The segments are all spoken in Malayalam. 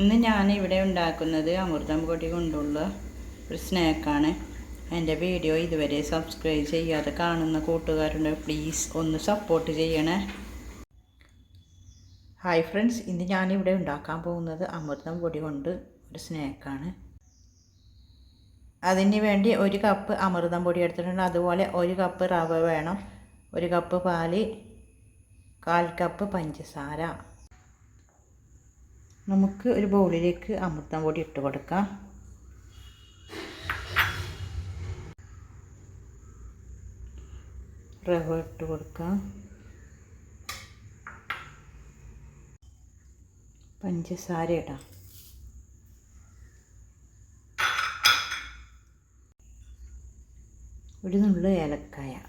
ഇന്ന് ഞാൻ ഇവിടെ ഉണ്ടാക്കുന്നത് അമൃതം പൊടി കൊണ്ടുള്ള ഒരു സ്നാക്കാണ്. എന്റെ വീഡിയോ ഇതുവരെ സബ്സ്ക്രൈബ് ചെയ്യാതെ കാണുന്ന കൂട്ടുകാരുണ്ട് പ്ലീസ് ഒന്ന് സപ്പോർട്ട് ചെയ്യണേ. ഹായ് ഫ്രണ്ട്സ് ഇന്ന് ഞാനിവിടെ ഉണ്ടാക്കാൻ പോകുന്നത് അമൃതം പൊടി കൊണ്ട് ഒരു സ്നാക്കാണ്. അതിന് വേണ്ടി ഒരു കപ്പ് അമൃതം പൊടി എടുത്തിട്ടുണ്ട്. അതുപോലെ ഒരു കപ്പ് റവ വേണം ഒരു കപ്പ് പാൽ കാൽ കപ്പ് പഞ്ചസാര. നമുക്ക് ഒരു ബൗളിലേക്ക് അമൃതം പൊടി ഇട്ട് കൊടുക്കാം. റവ ഇട്ട് കൊടുക്കാം. പഞ്ചസാര ഇടാം. ഒരു നുള്ളു ഏലക്കായ.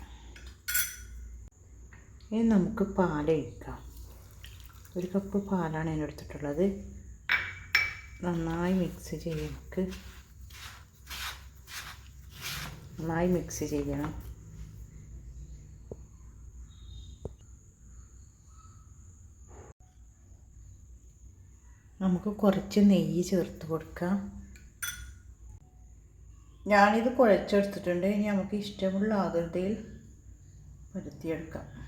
ഇനി നമുക്ക് പാൽ ഒഴിക്കാം. ഒരു കപ്പ് പാലാണ് ഞാൻ എടുത്തിട്ടുള്ളത്. നന്നായി മിക്സ് ചെയ്യാം നമുക്ക്. നന്നായി മിക്സ് ചെയ്യണം. നമുക്ക് കുറച്ച് നെയ്യ് ചേർത്ത് കൊടുക്കാം. ഞാനിത് കുഴച്ചെടുത്തിട്ടുണ്ട്. ഇനി നമുക്ക് ഇഷ്ടമുള്ള ആകൃതിയിൽ പരത്തിയെടുക്കാം.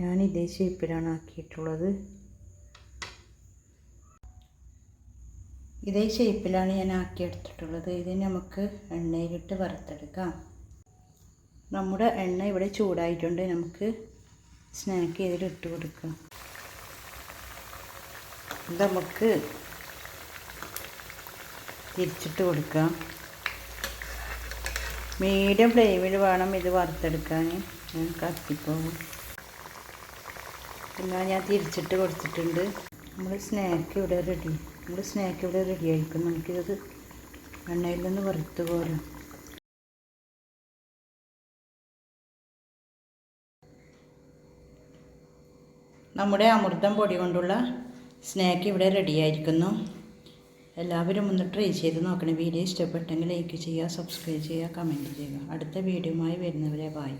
ഞാൻ ഇതേ ഷേപ്പിലാണ് ആക്കിയിട്ടുള്ളത്. ഇതേ ഷേപ്പിലാണ് ഞാൻ ആക്കിയെടുത്തിട്ടുള്ളത്. ഇത് നമുക്ക് എണ്ണയിലിട്ട് വറുത്തെടുക്കാം. നമ്മുടെ എണ്ണ ഇവിടെ ചൂടായിട്ടുണ്ട്. നമുക്ക് സ്നാക്ക് ചെയ്തിട്ട് കൊടുക്കാം. നമുക്ക് തിരിച്ചിട്ട് കൊടുക്കാം. മീഡിയം ഫ്ലെയിമിൽ വേണം ഇത് വറുത്തെടുക്കാൻ. ഞാൻ കത്തിപ്പോകും പിന്നെ ഞാൻ തിരിച്ചിട്ട് കൊടുത്തിട്ടുണ്ട്. നമ്മൾ സ്നാക്ക് ഇവിടെ റെഡി നമ്മൾ സ്നാക്ക് ഇവിടെ റെഡി ആയിരിക്കും. നമുക്കിത് എണ്ണയിൽ നിന്ന് വറുത്ത് പോരാം നമ്മുടെ അമൃതം പൊടി കൊണ്ടുള്ള സ്നാക്ക് ഇവിടെ റെഡി ആയിരിക്കുന്നു. എല്ലാവരും ഒന്ന് ട്രൈ ചെയ്ത് നോക്കണം. വീഡിയോ ഇഷ്ടപ്പെട്ടെങ്കിൽ ലൈക്ക് ചെയ്യുക സബ്സ്ക്രൈബ് ചെയ്യുക കമന്റ് ചെയ്യുക. അടുത്ത വീഡിയോയുമായി വരുന്നവരെ ബായ്